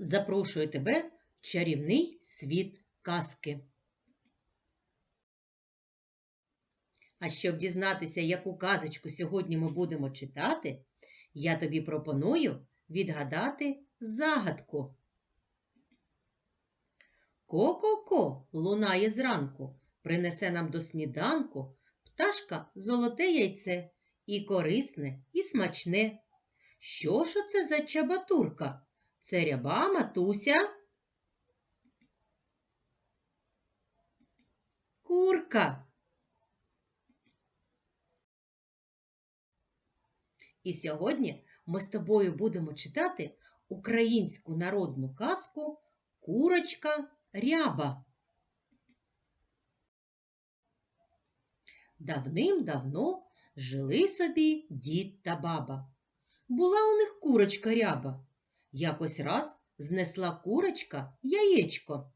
запрошую тебе в чарівний світ казки. А щоб дізнатися, яку казочку сьогодні ми будемо читати, я тобі пропоную відгадати загадку. Ко-ко-ко лунає зранку, принесе нам до сніданку пташка золоте яйце, і корисне, і смачне. Що ж оце за чабатурка? Це ряба матуся? Курка. І сьогодні ми з тобою будемо читати українську народну казку Курочка ряба. Давним-давно жили собі дід та баба. Була у них курочка ряба. Якось раз знесла курочка яєчко.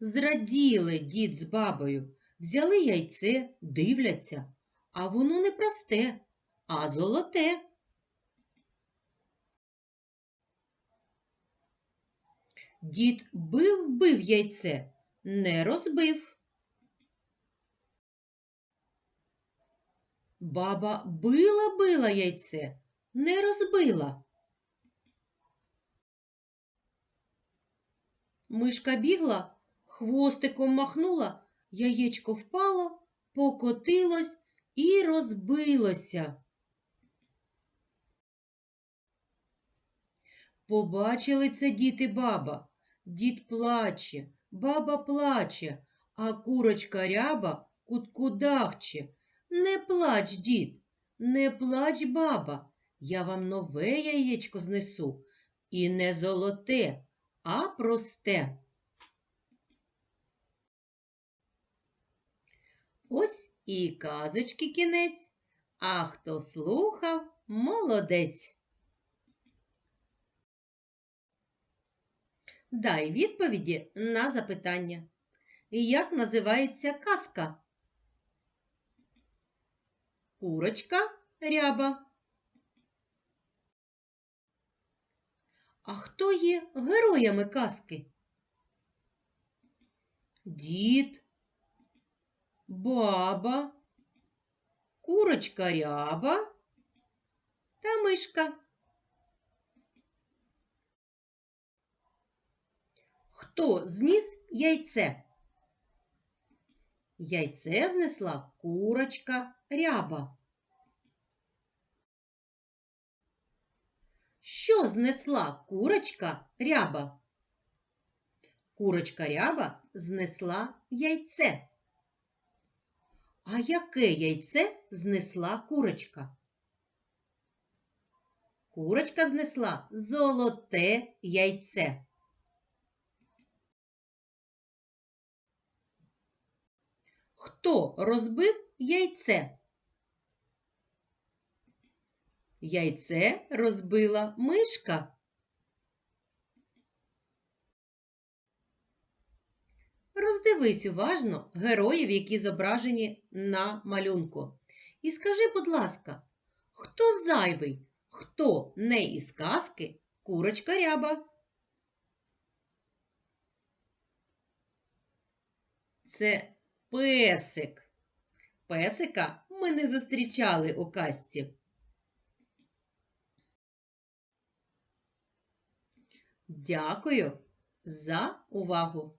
Зраділи дід з бабою, взяли яйце, дивляться, а воно не просте, а золоте. Дід бив бив яйце, не розбив. Баба била била яйце, не розбила. Мишка бігла, хвостиком махнула, яєчко впало, покотилось і розбилося. Побачили це діти баба. Дід плаче, баба плаче, а курочка ряба куткудахче. Не плач, дід, не плач, баба, я вам нове яєчко знесу. І не золоте, а просте. Ось і казочки кінець, а хто слухав, молодець. Дай відповіді на запитання. Як називається казка? Курочка ряба. А хто є героями казки? Дід, баба, курочка ряба та мишка. Хто зніс яйце? Яйце знесла курочка ряба. Знесла курочка ряба? Курочка ряба знесла яйце. А яке яйце знесла курочка? Курочка знесла золоте яйце. Хто розбив яйце? Яйце розбила мишка. Роздивись уважно героїв, які зображені на малюнку. І скажи, будь ласка, хто зайвий, хто не із казки курочка ряба? Це песик. Песика ми не зустрічали у казці. Дякую за увагу!